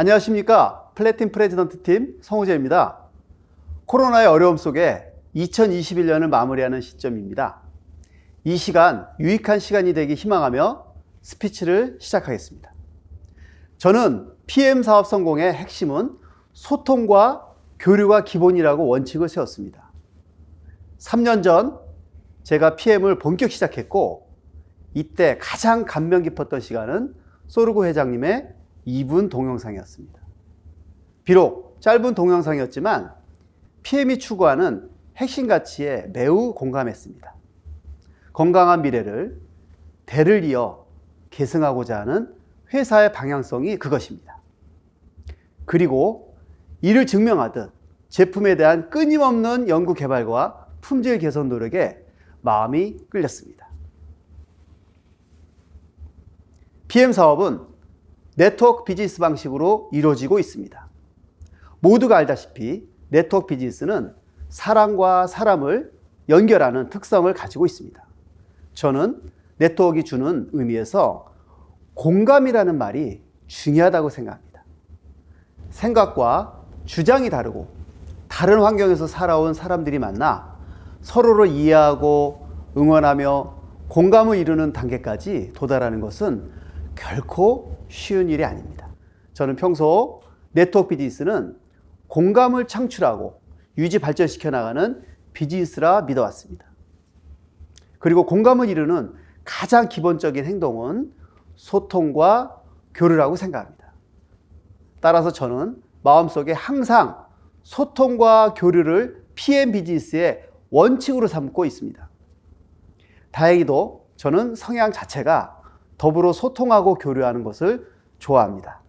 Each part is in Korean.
안녕하십니까. 플래틴 프레지던트 팀 성우재입니다. 코로나의 어려움 속에 2021년을 마무리하는 시점입니다. 이 시간, 유익한 시간이 되기 희망하며 스피치를 시작하겠습니다. 저는 PM 사업 성공의 핵심은 소통과 교류가 기본이라고 원칙을 세웠습니다. 3년 전 제가 PM을 본격 시작했고, 이때 가장 감명 깊었던 시간은 소르고 회장님의 2분 동영상이었습니다. 비록 짧은 동영상이었지만 PM이 추구하는 핵심 가치에 매우 공감했습니다. 건강한 미래를 대를 이어 계승하고자 하는 회사의 방향성이 그것입니다. 그리고 이를 증명하듯 제품에 대한 끊임없는 연구 개발과 품질 개선 노력에 마음이 끌렸습니다. PM 사업은 네트워크 비즈니스 방식으로 이루어지고 있습니다. 모두가 알다시피 네트워크 비즈니스는 사람과 사람을 연결하는 특성을 가지고 있습니다. 저는 네트워크가 주는 의미에서 공감이라는 말이 중요하다고 생각합니다. 생각과 주장이 다르고 다른 환경에서 살아온 사람들이 만나 서로를 이해하고 응원하며 공감을 이루는 단계까지 도달하는 것은 결코 쉬운 일이 아닙니다. 저는 평소 네트워크 비즈니스는 공감을 창출하고 유지 발전시켜 나가는 비즈니스라 믿어왔습니다. 그리고 공감을 이루는 가장 기본적인 행동은 소통과 교류라고 생각합니다. 따라서 저는 마음속에 항상 소통과 교류를 PM 비즈니스의 원칙으로 삼고 있습니다. 다행히도 저는 성향 자체가 더불어 소통하고 교류하는 것을 좋아합니다.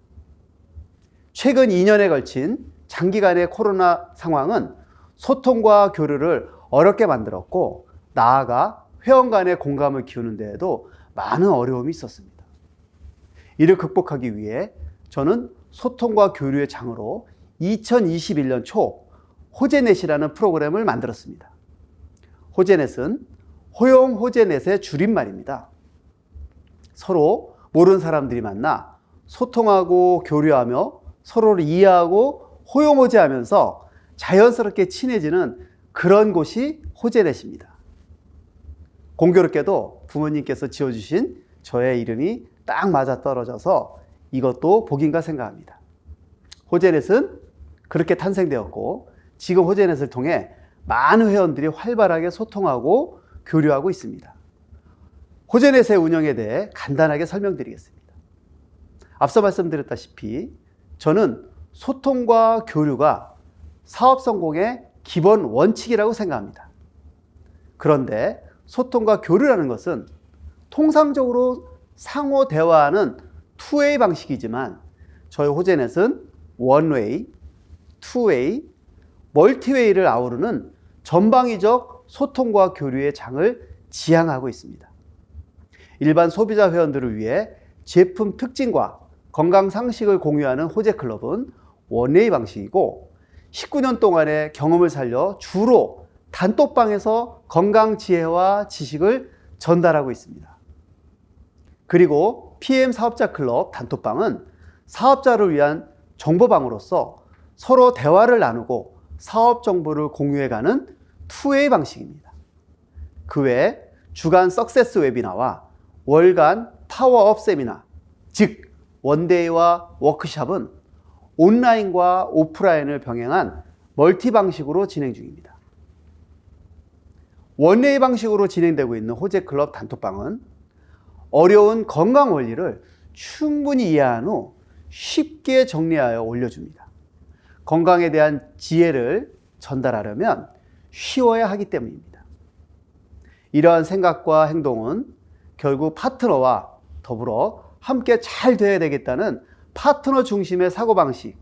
최근 2년에 걸친 장기간의 코로나 상황은 소통과 교류를 어렵게 만들었고, 나아가 회원 간의 공감을 키우는 데에도 많은 어려움이 있었습니다. 이를 극복하기 위해 저는 소통과 교류의 장으로 2021년 초 호제넷이라는 프로그램을 만들었습니다. 호제넷은 호용 호제넷의 줄임말입니다. 서로 모르는 사람들이 만나 소통하고 교류하며 서로를 이해하고 호용호제 하면서 자연스럽게 친해지는 그런 곳이 호제넷입니다. 공교롭게도 부모님께서 지어주신 저의 이름이 딱 맞아 떨어져서 이것도 복인가 생각합니다. 호제넷은 그렇게 탄생되었고 지금 호제넷을 통해 많은 회원들이 활발하게 소통하고 교류하고 있습니다. 호제넷의 운영에 대해 간단하게 설명드리겠습니다. 앞서 말씀드렸다시피 저는 소통과 교류가 사업 성공의 기본 원칙이라고 생각합니다. 그런데 소통과 교류라는 것은 통상적으로 상호 대화하는 투웨이 방식이지만 저희 호제넷은 원웨이, 투웨이, 멀티웨이를 아우르는 전방위적 소통과 교류의 장을 지향하고 있습니다. 일반 소비자 회원들을 위해 제품 특징과 건강 상식을 공유하는 호재 클럽은 원웨이 방식이고 19년 동안의 경험을 살려 주로 단톡방에서 건강 지혜와 지식을 전달하고 있습니다. 그리고 PM 사업자 클럽 단톡방은 사업자를 위한 정보방으로서 서로 대화를 나누고 사업 정보를 공유해가는 투웨이 방식입니다. 그 외에 주간 석세스 웨비나와 월간 파워업 세미나, 즉 원데이와 워크샵은 온라인과 오프라인을 병행한 멀티 방식으로 진행 중입니다. 원웨이 방식으로 진행되고 있는 호재 클럽 단톡방은 어려운 건강 원리를 충분히 이해한 후 쉽게 정리하여 올려줍니다. 건강에 대한 지혜를 전달하려면 쉬워야 하기 때문입니다. 이러한 생각과 행동은 결국 파트너와 더불어 함께 잘 돼야 되겠다는 파트너 중심의 사고방식,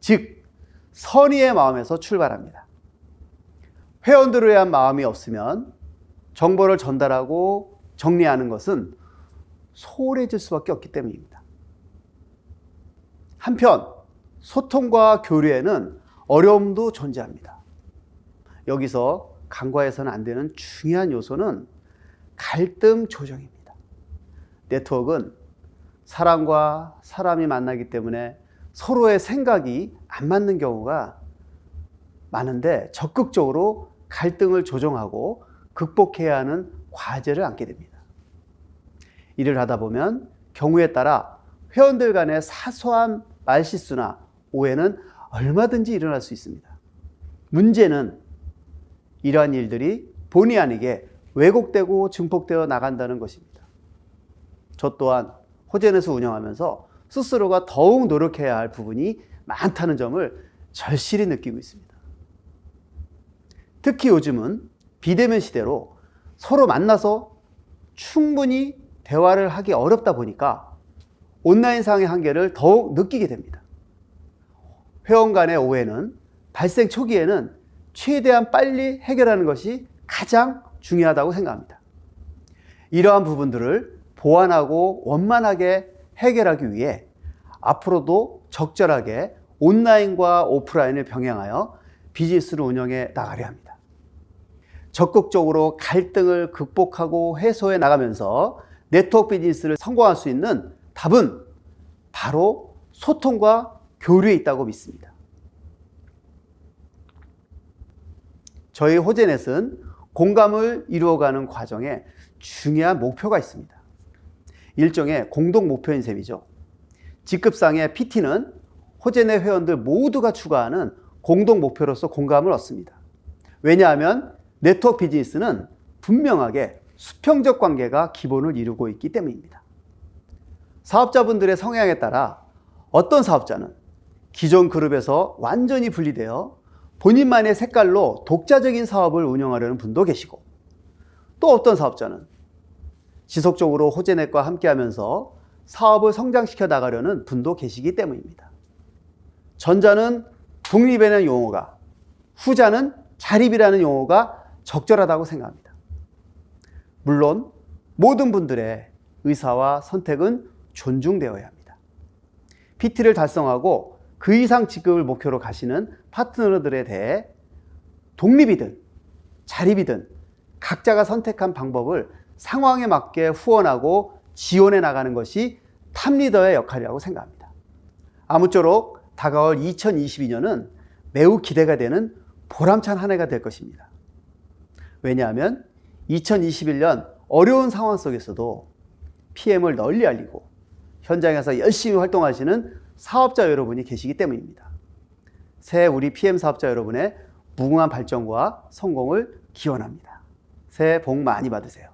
즉, 선의의 마음에서 출발합니다. 회원들을 위한 마음이 없으면 정보를 전달하고 정리하는 것은 소홀해질 수밖에 없기 때문입니다. 한편, 소통과 교류에는 어려움도 존재합니다. 여기서 간과해서는 안 되는 중요한 요소는 갈등 조정입니다. 네트워크는 사람과 사람이 만나기 때문에 서로의 생각이 안 맞는 경우가 많은데 적극적으로 갈등을 조정하고 극복해야 하는 과제를 안게 됩니다. 일을 하다 보면 경우에 따라 회원들 간의 사소한 말실수나 오해는 얼마든지 일어날 수 있습니다. 문제는 이러한 일들이 본의 아니게 왜곡되고 증폭되어 나간다는 것입니다. 저 또한 호젠에서 운영하면서 스스로가 더욱 노력해야 할 부분이 많다는 점을 절실히 느끼고 있습니다. 특히 요즘은 비대면 시대로 서로 만나서 충분히 대화를 하기 어렵다 보니까 온라인상의 한계를 더욱 느끼게 됩니다. 회원 간의 오해는 발생 초기에는 최대한 빨리 해결하는 것이 가장 중요하다고 생각합니다. 이러한 부분들을 보완하고 원만하게 해결하기 위해 앞으로도 적절하게 온라인과 오프라인을 병행하여 비즈니스를 운영해 나가려 합니다. 적극적으로 갈등을 극복하고 해소해 나가면서 네트워크 비즈니스를 성공할 수 있는 답은 바로 소통과 교류에 있다고 믿습니다. 저희 호제넷은 공감을 이루어가는 과정에 중요한 목표가 있습니다. 일종의 공동 목표인 셈이죠. 직급상의 PT는 호제넷 회원들 모두가 추구하는 공동 목표로서 공감을 얻습니다. 왜냐하면 네트워크 비즈니스는 분명하게 수평적 관계가 기본을 이루고 있기 때문입니다. 사업자분들의 성향에 따라 어떤 사업자는 기존 그룹에서 완전히 분리되어 본인만의 색깔로 독자적인 사업을 운영하려는 분도 계시고 또 어떤 사업자는 지속적으로 호재넷과 함께 하면서 사업을 성장시켜 나가려는 분도 계시기 때문입니다. 전자는 독립이라는 용어가, 후자는 자립이라는 용어가 적절하다고 생각합니다. 물론 모든 분들의 의사와 선택은 존중되어야 합니다. PT를 달성하고 그 이상 직급을 목표로 가시는 파트너들에 대해 독립이든 자립이든 각자가 선택한 방법을 상황에 맞게 후원하고 지원해 나가는 것이 탑리더의 역할이라고 생각합니다. 아무쪼록 다가올 2022년은 매우 기대가 되는 보람찬 한 해가 될 것입니다. 왜냐하면 2021년 어려운 상황 속에서도 PM을 널리 알리고 현장에서 열심히 활동하시는 사업자 여러분이 계시기 때문입니다. 새해 우리 PM 사업자 여러분의 무궁한 발전과 성공을 기원합니다. 새해 복 많이 받으세요.